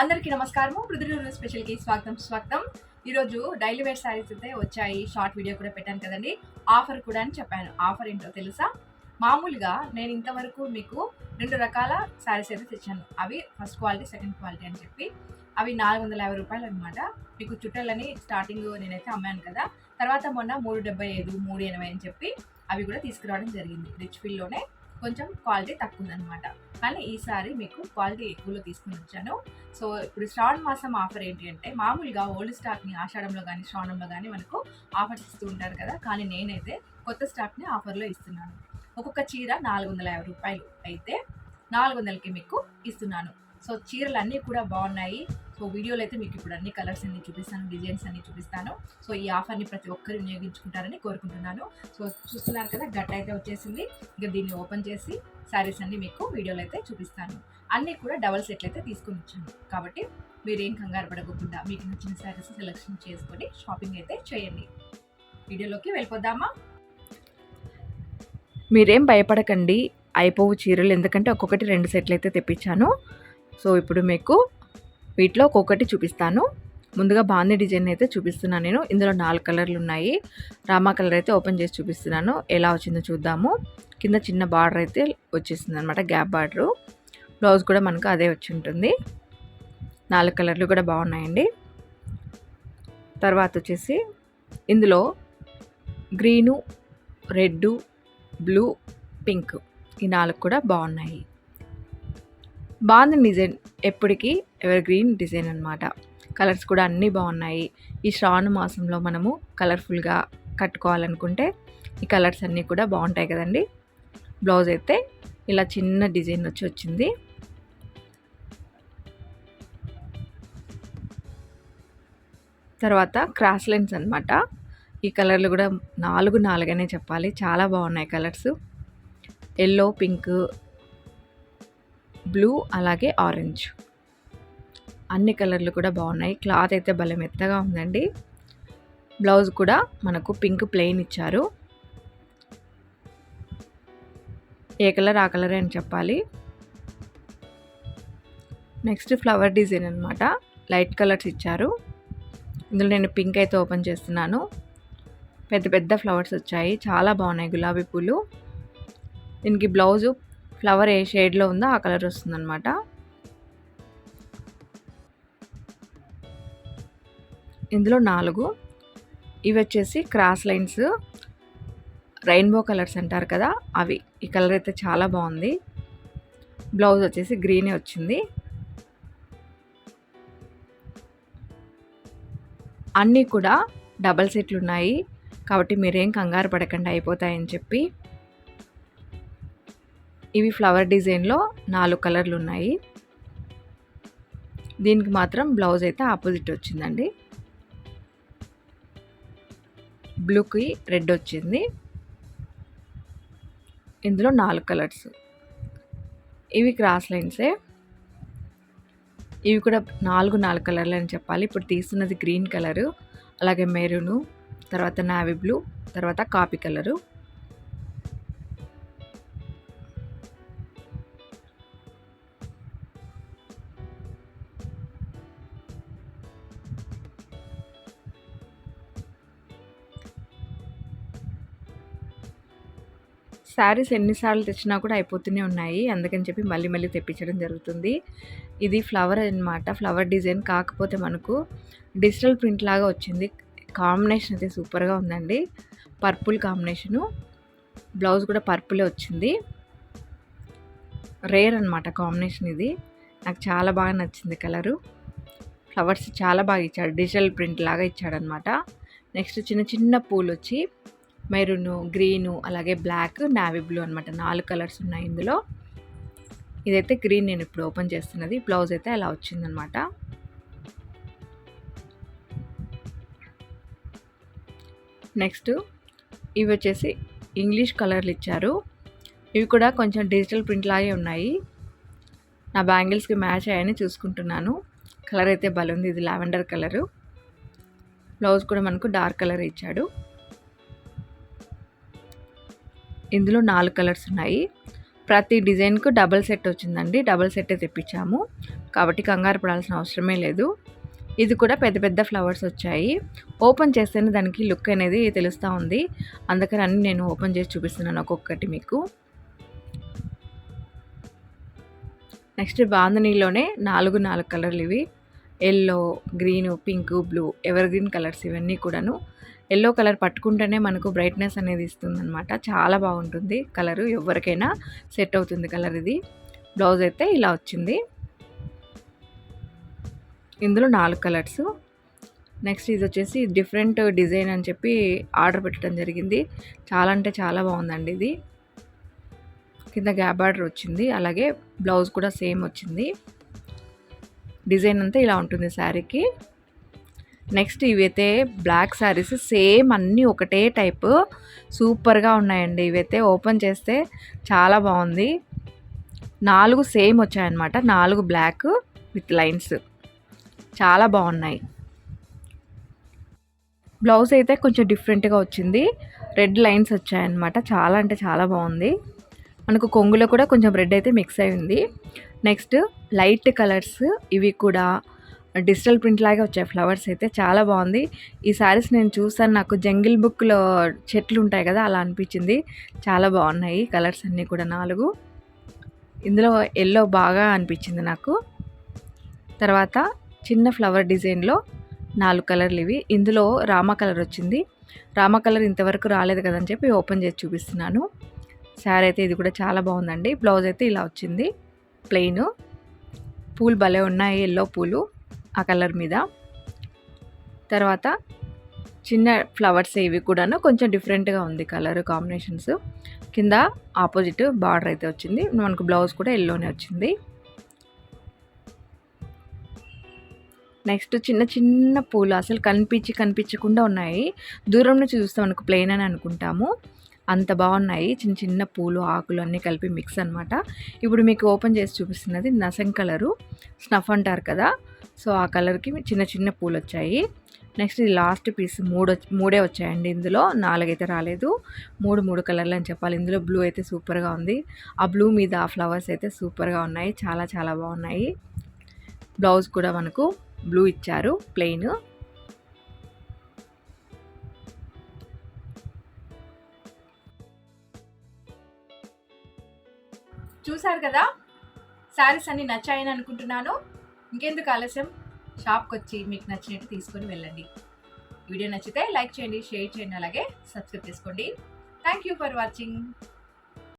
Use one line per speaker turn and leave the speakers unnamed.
అందరికీ నమస్కారము. పృథ్వీ స్పెషల్కి స్వాగతం స్వాగతం. ఈరోజు డైలీ వేర్ శారీస్ అయితే వచ్చాయి. షార్ట్ వీడియో కూడా పెట్టాను కదండి. ఆఫర్ కూడా అని చెప్పాను. ఆఫర్ ఏంటో తెలుసా? మామూలుగా నేను ఇంతవరకు మీకు రెండు రకాల శారీస్ అయితే తెచ్చాను. అవి ఫస్ట్ క్వాలిటీ సెకండ్ క్వాలిటీ అని చెప్పి. అవి నాలుగు వందల యాభై రూపాయలు అనమాట మీకు చుట్టాలని స్టార్టింగ్ నేనైతే అమ్మాను కదా. తర్వాత మొన్న మూడు డెబ్బై ఐదు మూడు ఎనభై అని చెప్పి అవి కూడా తీసుకురావడం జరిగింది. రిచ్ ఫీల్డ్లోనే. కొంచెం క్వాలిటీ తక్కువ ఉందన్నమాట కానీ ఈసారి మీకు క్వాలిటీ ఎక్కువలో తీసుకుని వచ్చాను. సో ఇప్పుడు శ్రావణ మాసం ఆఫర్ ఏంటి అంటే మామూలుగా ఓల్డ్ స్టాక్ని ఆషాఢంలో కానీ శ్రావణంలో కానీ మనకు ఆఫర్స్ ఇస్తూ ఉంటారు కదా కానీ నేనైతే కొత్త స్టాక్ని ఆఫర్లో ఇస్తున్నాను. ఒక్కొక్క చీర నాలుగు వందల యాభై రూపాయలు అయితే నాలుగు వందలకి మీకు ఇస్తున్నాను. సో చీరలు అన్నీ కూడా బాగున్నాయి. సో వీడియోలో అయితే మీకు ఇప్పుడు అన్ని కలర్స్ అన్ని చూపిస్తాను డిజైన్స్ అన్ని చూపిస్తాను. సో ఈ ఆఫర్ని ప్రతి ఒక్కరు వినియోగించుకుంటారని కోరుకుంటున్నాను. సో చూస్తున్నారు కదా గట్ట అయితే వచ్చేసింది. ఇక దీన్ని ఓపెన్ చేసి శారీస్ అన్ని మీకు వీడియోలో అయితే చూపిస్తాను. అన్నీ కూడా డబల్ సెట్లు అయితే తీసుకొని వచ్చాను. కాబట్టి మీరేం కంగారు పడకుండా మీకు నచ్చిన శారీస్ సెలెక్షన్ చేసుకొని షాపింగ్ అయితే చేయండి. వీడియోలోకి వెళ్ళిపోదామా?
మీరేం భయపడకండి. అయిపోవు చీరలు. ఎందుకంటే ఒక్కొక్కటి రెండు సెట్లు అయితే తెప్పించాను. సో ఇప్పుడు మీకు వీటిలో ఒక్కొక్కటి చూపిస్తాను. ముందుగా బాందీ డిజైన్ అయితే చూపిస్తున్నాను నేను. ఇందులో నాలుగు కలర్లు ఉన్నాయి. రామా కలర్ అయితే ఓపెన్ చేసి చూపిస్తున్నాను. ఎలా వచ్చిందో చూద్దాము. కింద చిన్న బార్డర్ అయితే వచ్చేసింది అనమాట గ్యాప్ బార్డరు. బ్లౌజ్ కూడా మనకు అదే వచ్చి ఉంటుంది. నాలుగు కలర్లు కూడా బాగున్నాయండి. తర్వాత వచ్చేసి ఇందులో గ్రీను రెడ్డు బ్లూ పింక్ ఈ నాలుగు కూడా బాగున్నాయి. బాగుంది డిజైన్. ఎప్పటికీ ఎవర్ గ్రీన్ డిజైన్ అనమాట కలర్స్ కూడా అన్నీ బాగున్నాయి. ఈ శ్రావణ మాసంలో మనము కలర్ఫుల్గా కట్టుకోవాలనుకుంటే ఈ కలర్స్ అన్నీ కూడా బాగుంటాయి కదండి. బ్లౌజ్ అయితే ఇలా చిన్న డిజైన్ వచ్చి వచ్చింది. తర్వాత క్రాస్ లైన్స్ అనమాట ఈ కలర్లు కూడా నాలుగు నాలుగనే చెప్పాలి. చాలా బాగున్నాయి కలర్స్. ఎల్లో పింక్ బ్లూ అలాగే ఆరెంజ్. అన్ని కలర్లు కూడా బాగున్నాయి. క్లాత్ అయితే భలే మెత్తగా ఉందండి. బ్లౌజ్ కూడా మనకు పింక్ ప్లెయిన్ ఇచ్చారు. ఏ కలర్ ఆ కలరే అని చెప్పాలి. నెక్స్ట్ ఫ్లవర్ డిజైన్ అనమాట లైట్ కలర్స్ ఇచ్చారు. ఇందులో నేను పింక్ అయితే ఓపెన్ చేస్తున్నాను. పెద్ద పెద్ద ఫ్లవర్స్ వచ్చాయి. చాలా బాగున్నాయి గులాబీ పూలు. దీనికి బ్లౌజు ఫ్లవర్ ఏ షేడ్లో ఉందో ఆ కలర్ వస్తుందన్నమాట. ఇందులో నాలుగు. ఇవి వచ్చేసి క్రాస్ లైన్స్. రెయిన్బో కలర్స్ అంటారు కదా అవి. ఈ కలర్ అయితే చాలా బాగుంది. బ్లౌజ్ వచ్చేసి గ్రీనే వచ్చింది. అన్నీ కూడా డబల్ సెట్లు ఉన్నాయి. కాబట్టి మీరేం కంగారు పడకుండా అయిపోతాయని చెప్పి. ఇవి ఫ్లవర్ డిజైన్లో నాలుగు కలర్లు ఉన్నాయి దీనికి మాత్రం బ్లౌజ్ అయితే ఆపోజిట్ వచ్చిందండి. బ్లూకి రెడ్ వచ్చింది. ఇందులో నాలుగు కలర్స్. ఇవి క్రాస్ లైన్సే. ఇవి కూడా నాలుగు నాలుగు కలర్లు అని చెప్పాలి. ఇప్పుడు తీస్తున్నది గ్రీన్ కలరు అలాగే మెరూను తర్వాత నావీ బ్లూ తర్వాత కాపీ కలరు. శారీస్ ఎన్నిసార్లు తెచ్చినా కూడా అయిపోతూనే ఉన్నాయి. అందుకని చెప్పి మళ్ళీ మళ్ళీ తెప్పించడం జరుగుతుంది. ఇది ఫ్లవర్ అనమాట ఫ్లవర్ డిజైన్ కాకపోతే మనకు డిజిటల్ ప్రింట్ లాగా వచ్చింది. కాంబినేషన్ అయితే సూపర్గా ఉందండి. Purple combination. బ్లౌజ్ కూడా పర్పులే వచ్చింది. రేర్ అనమాట కాంబినేషన్ ఇది. నాకు చాలా బాగా నచ్చింది కలరు. ఫ్లవర్స్ చాలా బాగా ఇచ్చాడు. డిజిటల్ ప్రింట్ లాగా ఇచ్చాడనమాట నెక్స్ట్ చిన్న చిన్న పూలు వచ్చి మెరూను గ్రీను అలాగే బ్లాక్ నావీ బ్లూ అనమాట నాలుగు కలర్స్ ఉన్నాయి ఇందులో. ఇదైతే గ్రీన్ నేను ఇప్పుడు ఓపెన్ చేస్తున్నది. బ్లౌజ్ అయితే అలా వచ్చిందనమాట నెక్స్ట్ ఇవి వచ్చేసి ఇంగ్లీష్ కలర్లు ఇచ్చారు. ఇవి కూడా కొంచెం డిజిటల్ ప్రింట్ లాగే ఉన్నాయి. నా బ్యాంగిల్స్కి మ్యాచ్ అయ్యాయని చూసుకుంటున్నాను. కలర్ అయితే బలుంది ఇది లావెండర్ కలరు. బ్లౌజ్ కూడా మనకు డార్క్ కలర్ ఇచ్చాడు. ఇందులో నాలుగు కలర్స్ ఉన్నాయి. ప్రతి డిజైన్కు డబల్ సెట్ వచ్చిందండి. డబల్ సెట్ తెప్పించాము. కాబట్టి కంగారు పడాల్సిన అవసరమే లేదు. ఇది కూడా పెద్ద పెద్ద ఫ్లవర్స్ వచ్చాయి. ఓపెన్ చేస్తేనే దానికి లుక్ అనేది తెలుస్తూ ఉంది. అందుకని అన్ని నేను ఓపెన్ చేసి చూపిస్తున్నాను ఒక్కొక్కటి మీకు. నెక్స్ట్ బాందనీలోనే నాలుగు నాలుగు కలర్లు ఇవి. Yellow green pink blue evergreen colours ఇవన్నీ కూడాను. ఎల్లో కలర్ పట్టుకుంటేనే మనకు బ్రైట్నెస్ అనేది ఇస్తుంది అనమాట చాలా బాగుంటుంది కలరు. ఎవరికైనా సెట్ అవుతుంది కలర్ ఇది. బ్లౌజ్ అయితే ఇలా వచ్చింది. ఇందులో నాలుగు కలర్స్. నెక్స్ట్ ఇది వచ్చేసి డిఫరెంట్ డిజైన్ అని చెప్పి ఆర్డర్ పెట్టడం జరిగింది. చాలా అంటే చాలా బాగుందండి ఇది. కింద గ్యాప్ ఆర్డర్ వచ్చింది. అలాగే బ్లౌజ్ కూడా సేమ్ వచ్చింది. డిజైన్ అంతా ఇలా ఉంటుంది శారీకి. నెక్స్ట్ ఇవైతే బ్లాక్ శారీస్ సేమ్ అన్నీ ఒకటే టైప్. సూపర్గా ఉన్నాయండి ఇవైతే. ఓపెన్ చేస్తే చాలా బాగుంది. నాలుగు సేమ్ వచ్చాయన్నమాట. నాలుగు బ్లాక్ విత్ లైన్స్. చాలా బాగున్నాయి. బ్లౌజ్ అయితే కొంచెం డిఫరెంట్గా వచ్చింది. రెడ్ లైన్స్ వచ్చాయన్నమాట. చాలా అంటే చాలా బాగుంది. మనకు కొంగులో కూడా కొంచెం రెడ్ అయితే మిక్స్ అయి ఉంది నెక్స్ట్ లైట్ కలర్స్ ఇవి కూడా డిజిటల్ ప్రింట్ లాగే వచ్చాయి ఫ్లవర్స్ అయితే. చాలా బాగుంది. ఈ సారీస్ నేను చూసాను. నాకు జంగిల్ బుక్లో చెట్లు ఉంటాయి కదా అలా అనిపించింది. చాలా బాగున్నాయి. కలర్స్ అన్నీ కూడా నాలుగు. ఇందులో ఎల్లో బాగా అనిపించింది నాకు. తర్వాత చిన్న ఫ్లవర్ డిజైన్లో నాలుగు కలర్లు ఇవి. ఇందులో రామ కలర్ వచ్చింది. రామ కలర్ ఇంతవరకు రాలేదు కదని చెప్పి ఓపెన్ చేసి చూపిస్తున్నాను. శారీ అయితే ఇది కూడా చాలా బాగుందండి. బ్లౌజ్ అయితే ఇలా వచ్చింది. ప్లెయిన్. పూలు భలే ఉన్నాయి. ఎల్లో పూలు. ఆ కలర్ మీద. తర్వాత చిన్న ఫ్లవర్స్ ఇవి కూడాను కొంచెం డిఫరెంట్గా ఉంది కలర్ కాంబినేషన్స్. కింద ఆపోజిట్ బార్డర్ అయితే వచ్చింది. మనకు బ్లౌజ్ కూడా ఎల్లోనే వచ్చింది. నెక్స్ట్ చిన్న చిన్న పూలు అసలు కనిపించి కనిపించకుండా ఉన్నాయి. దూరం నుంచి చూస్తే మనకు ప్లెయిన్ అని అనుకుంటాము. అంత బాగున్నాయి. చిన్న చిన్న పూలు ఆకులు అన్నీ కలిపి మిక్స్ అనమాట ఇప్పుడు మీకు ఓపెన్ చేసి చూపిస్తున్నది నసం కలరు. స్నఫ్ అంటారు కదా. సో ఆ కలర్కి చిన్న చిన్న పూలు వచ్చాయి నెక్స్ట్ ఇది లాస్ట్ పీస్ మూడు మూడే వచ్చాయండి ఇందులో. నాలుగైతే రాలేదు. మూడు మూడు కలర్లు అని చెప్పాలి. ఇందులో బ్లూ అయితే సూపర్గా ఉంది. ఆ బ్లూ మీద ఆ ఫ్లవర్స్ అయితే సూపర్గా ఉన్నాయి. చాలా చాలా బాగున్నాయి. బ్లౌజ్ కూడా మనకు బ్లూ ఇచ్చారు. ప్లెయిన్
చూసారు కదా? శారీస్ అన్ని నచ్చాయని అనుకుంటున్నాను. ఇంకెందుకు ఆలస్యం? షాప్కి వచ్చి మీకు నచ్చినట్టు తీసుకొని వెళ్ళండి. వీడియో నచ్చితే లైక్ చేయండి షేర్ చేయండి అలాగే సబ్స్క్రైబ్ చేసుకోండి. Thank you for watching.